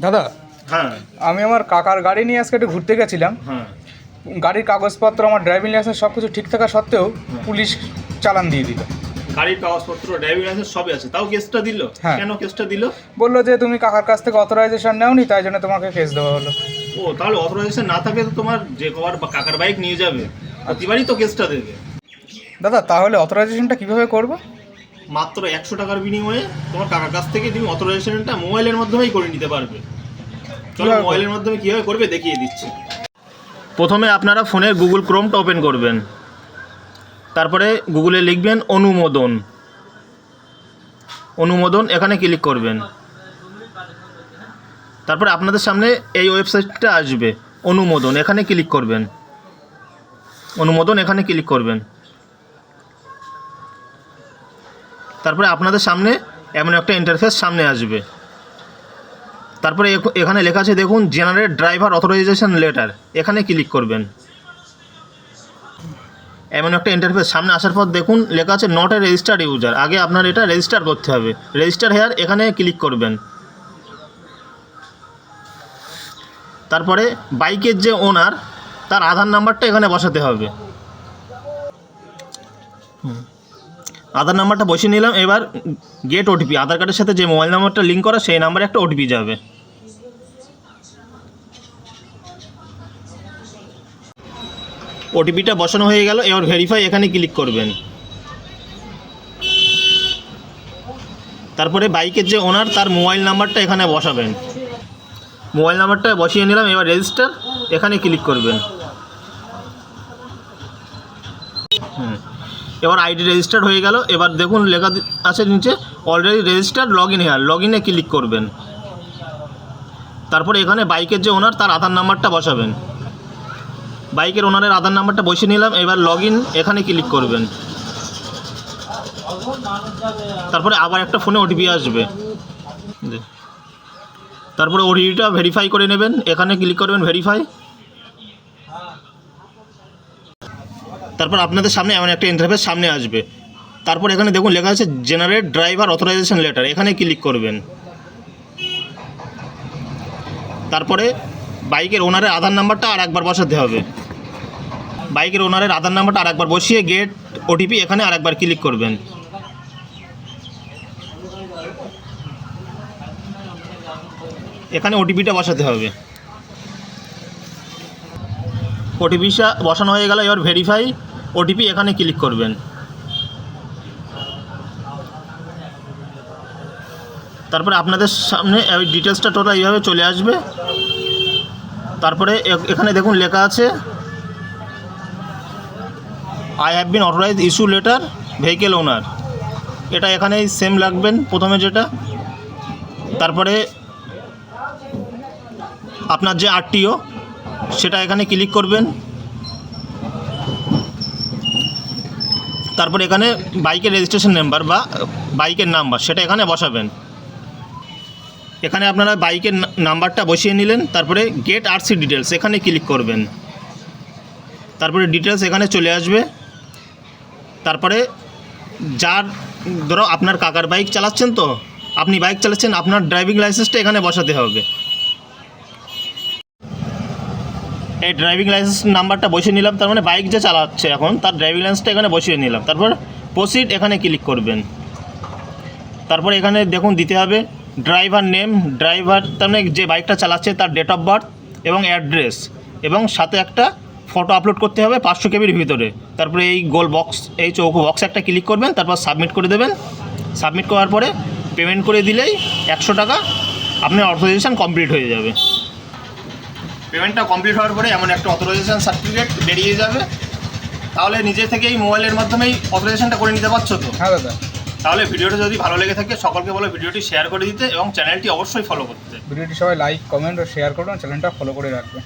দাদা হ্যাঁ। আমি আমার কাকার গাড়ি নিয়ে আজকে একটু ঘুরতে গেছিলাম। হ্যাঁ। গাড়ির কাগজপত্র আমার ড্রাইভিং লাইসেন্স সব কিছু ঠিক থাকা সত্ত্বেও পুলিশ চালান দিয়ে দিল। গাড়ির কাগজপত্র ড্রাইভিং লাইসেন্স সবই আছে। তাও কেসটা দিল? হ্যাঁ। কেন কেসটা দিল? বলল যে তুমি কাকার কাছ থেকে অথরাইজেশন নেওনি তাই জন্য তোমাকে কেস দেওয়া হলো। ও তাহলে অথরাইজেশন না থাকলে তো তোমার যে কবার কাকার বাইক নিয়ে যাবে আর প্রতিবারই তো কেসটা দেবে। দাদা তাহলে অথরাইজেশনটা কীভাবে করব? মাত্র একশো টাকার বিনিময়ে তোমার কাকার কাছ থেকে তুমি অথরাইজেশনটা মোবাইলের মাধ্যমেই করে নিতে পারবে। চলো মোবাইলের মাধ্যমে কীভাবে করবে দেখিয়ে দিচ্ছি। প্রথমে আপনারা ফোনের গুগল ক্রোমটা ওপেন করবেন। তারপরে গুগলে লিখবেন অনুমোদন। অনুমোদন এখানে ক্লিক করবেন। তারপরে আপনাদের সামনে এই ওয়েবসাইটটা আসবে। অনুমোদন এখানে ক্লিক করবেন। অনুমোদন এখানে ক্লিক করবেন। তারপরে আপনাদের সামনে এমন একটা ইন্টারফেস সামনে আসবে। তারপরে এখানে লেখা আছে, দেখুন জেনারেট ড্রাইভার অথরাইজেশন লেটার এখানে ক্লিক করবেন। এমন একটা ইন্টারফেস সামনে আসার পর দেখুন, লেখা আছে নট এ রেজিস্টার্ড ইউজার আগে আপনার এটা রেজিস্টার করতে হবে। রেজিস্টার হেয়ার এখানে ক্লিক করবেন। তারপরে বাইকের যে ওনার তার আধার নাম্বারটা এখানে বসাতে হবে। আধার নাম্বারটা বসিয়ে নিলাম, এবার গেট ওটিপি আধার কার্ডের সাথে যে মোবাইল নাম্বারটা লিঙ্ক করা সেই নাম্বারে একটা ওটিপি যাবে। ওটিপিটা বসানো হয়ে গেল, এবার ভেরিফাই এখানে ক্লিক করবেন। তারপরে বাইকের যে ওনার তার মোবাইল নাম্বারটা এখানে বসাবেন। মোবাইল নাম্বারটা বসিয়ে নিলাম, এবার রেজিস্টার এখানে ক্লিক করবেন। হুম। এবার আইডি রেজিস্টার্ড হয়ে গেল। এবার দেখুন লেখা আছে নিচে already registered log in here log ইনে ক্লিক করবেন। তারপরে এখানে বাইকের যে ওনার তার আধার নাম্বারটা বসাবেন। বাইকের ওনারের আধার নাম্বারটা বসিয়ে নিলাম। এবার লগ ইন এখানে ক্লিক করবেন। তারপরে আবার একটা ফোনে ওটিপি আসবে। তারপরে ওটিপিটা ভেরিফাই করে নেবেন। এখানে ক্লিক করবেন ভেরিফাই তারপর আপনাদের সামনে এমন একটা ইন্টারফেস সামনে আসবে। তারপর এখানে দেখুন লেখা আছে জেনারেট ড্রাইভার অথরাইজেশন লেটার এখানে ক্লিক করবেন। তারপরে বাইকের ওনারের আধার নাম্বারটা আর একবার বসাতে হবে। বাইকের ওনারের আধার নাম্বারটা আর একবার বসিয়ে গেট ওটিপি এখানে আর একবার ক্লিক করবেন। এখানে ওটিপিটা বসাতে হবে। ওটিপিটা বসানো হয়ে গেল, এবার ভেরিফাই ওটিপি এখানে ক্লিক করবেন। তারপরে আপনাদের সামনে ওই ডিটেলসটা টোটাল এইভাবে চলে আসবে। তারপরে এখানে দেখুন লেখা আছে I have been authorize issue letter vehicle owner এটা এখানেই সেম লাগবেন প্রথমে যেটা। তারপরে আপনার যে আরটিও সেটা এখানে ক্লিক করবেন। তারপর এখানে বাইকের রেজিস্ট্রেশন নাম্বার বা বাইকের নাম্বার সেটা এখানে বসাবেন। এখানে আপনারা বাইকের নাম্বারটা বসিয়ে নিলেন, তারপরে গেট আরসি ডিটেলস এখানে ক্লিক করবেন। তারপরে ডিটেলস এখানে চলে আসবে। তারপরে যার, ধরো আপনার কাকার বাইক চালাচ্ছেন তো, আপনি বাইক চালাচ্ছেন, আপনার ড্রাইভিং লাইসেন্সটা এখানে বসাতে হবে। এই ড্রাইভিং লাইসেন্স নাম্বারটা বসিয়ে নিলাম, তার মানে বাইক যে চালাচ্ছে এখন, তার ড্রাইভিং লাইসেন্সটা এখানে বসিয়ে নিলাম। তারপর প্রসিড এখানে ক্লিক করবেন। তারপর এখানে দেখুন দিতে হবে ড্রাইভার নেম ড্রাইভার তার মানে যে বাইকটা চালাচ্ছে তার ডেট অফ বার্থ এবং অ্যাড্রেস এবং সাথে একটা ফটো আপলোড করতে হবে পাঁচশো কেবির ভিতরে। তারপরে এই গোল বক্স এই চৌকো বক্স একটা ক্লিক করবেন, তারপর সাবমিট করে দেবেন। সাবমিট করার পরে পেমেন্ট করে দিলেই একশো টাকা আপনার অথরাইজেশন কমপ্লিট হয়ে যাবে। পেমেন্টটা কমপ্লিট হওয়ার পরে এমন একটা অথরাইজেশন সার্টিফিকেট বেরিয়ে যাবে। তাহলে নিজে থেকেই মোবাইলের মাধ্যমেই অথরাইজেশনটা করে নিতে পারছ তো? হ্যাঁ দাদা। তাহলে ভিডিওটা যদি ভালো লেগে থাকে সকলকে বলে ভিডিওটি শেয়ার করে দিতে এবং চ্যানেলটি অবশ্যই ফলো করতে। ভিডিওটি সবাই লাইক কমেন্ট ও শেয়ার করুন চ্যানেলটা ফলো করে রাখবেন।